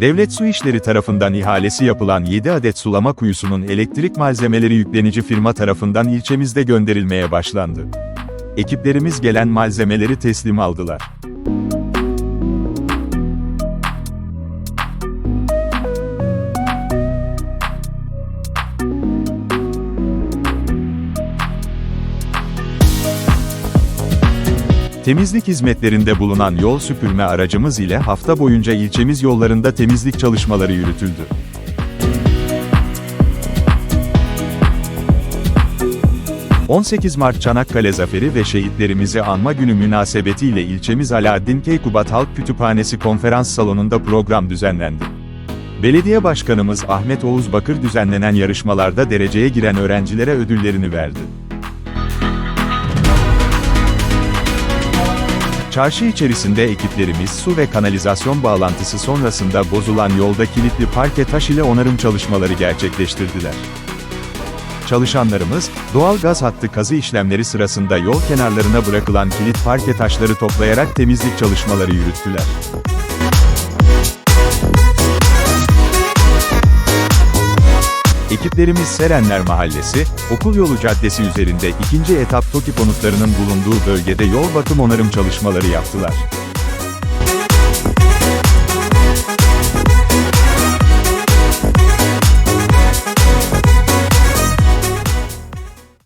Devlet Su İşleri tarafından ihalesi yapılan 7 adet sulama kuyusunun elektrik malzemeleri yüklenici firma tarafından ilçemizde gönderilmeye başlandı. Ekiplerimiz gelen malzemeleri teslim aldılar. Temizlik hizmetlerinde bulunan yol süpürme aracımız ile hafta boyunca ilçemiz yollarında temizlik çalışmaları yürütüldü. ...18 Mart Çanakkale Zaferi ve Şehitlerimizi Anma Günü münasebetiyle ilçemiz Alaaddin Keykubat Halk Kütüphanesi konferans salonunda program düzenlendi. Belediye Başkanımız Ahmet Oğuz Bakır düzenlenen yarışmalarda dereceye giren öğrencilere ödüllerini verdi. Çarşı içerisinde ekiplerimiz su ve kanalizasyon bağlantısı sonrasında bozulan yolda kilitli parke taş ile onarım çalışmaları gerçekleştirdiler. Çalışanlarımız, doğal gaz hattı kazı işlemleri sırasında yol kenarlarına bırakılan kilit parke taşları toplayarak temizlik çalışmaları yürüttüler. Ekiplerimiz Serenler Mahallesi, Okul Yolu Caddesi üzerinde ikinci etap TOKİ konutlarının bulunduğu bölgede yol bakım onarım çalışmaları yaptılar.